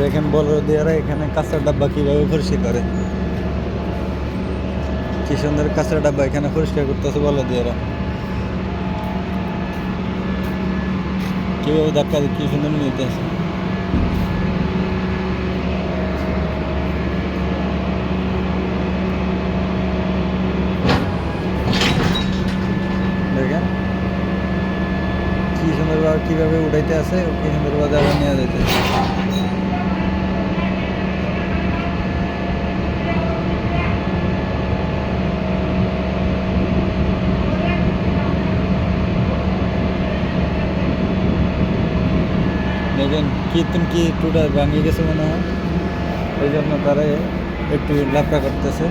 দেখেন বলো দিয়ারা এখানে কাঁচের ডাব্বা কীভাবে পরিষ্কার করে। কি সুন্দর কাঁচের ডাব্বা এখানে পরিষ্কার করতেছে বলো দিয়ারা কীভাবে ধাক্কা কি সুন্দর নিতেছে। দেখেন। কি সুন্দরভাবে কীভাবে উঠাইতে আছে, কি সুন্দরভাবে আবার নেওয়া যাইতে দেখেন কীর্তন কি টুটা ভাঙিয়ে গেছে মনে হয় ওই জন্য তারা একটু লাফড়া করতেছে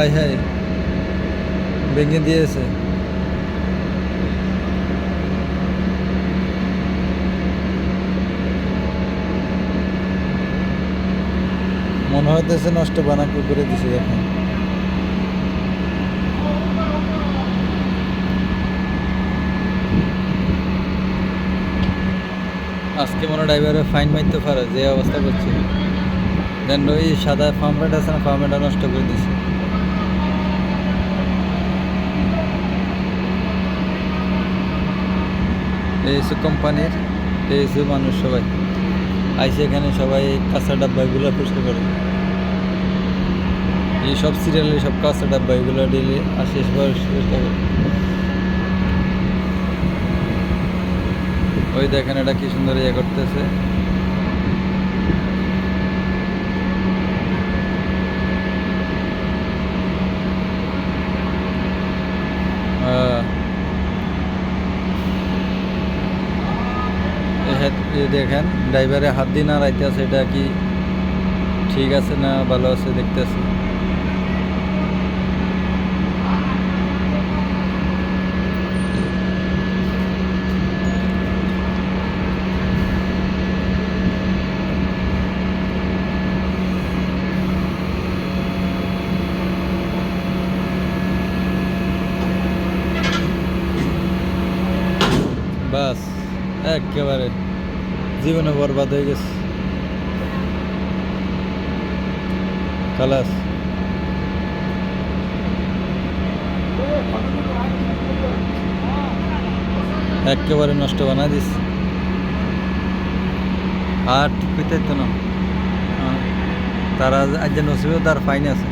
আয় হায় ভেঙে দিয়েছে মনে হইতেছে নষ্ট বানা করে দিছে দেখেন আজকে মনে ড্রাইভারে ফাইন মারতে পারে, যে অবস্থা করছে। দেন ওই সাদা ফার্মেট আছে না ফার্মেটটা নষ্ট করে দিছে। এই কোম্পানির এই মানুষ সবাই। আইসে এখানে সবাই কাঁচা ডাব্বা এগুলো পরিষ্কার করে। এই সব সিরিয়ালে সব কাঁচা ডাব্বা এগুলো ডেলি আসে পরিষ্কার করে। ওই দেখেন এটা কি সুন্দর ইয়ে করতেছে। দেখেন ড্রাইভারে হাত দিয়ে না রাইতে আছে, এটা কি ঠিক আছে না ভালো আছে দেখতেছি। বাস, একেবারে। জীবনে বরবাদ হয়ে গেছে। খালাস। একেবারে নষ্ট বানা দিস আর ঠিক হইতে তো না। তারা আজ নসিবেও তার ফাইন আছে।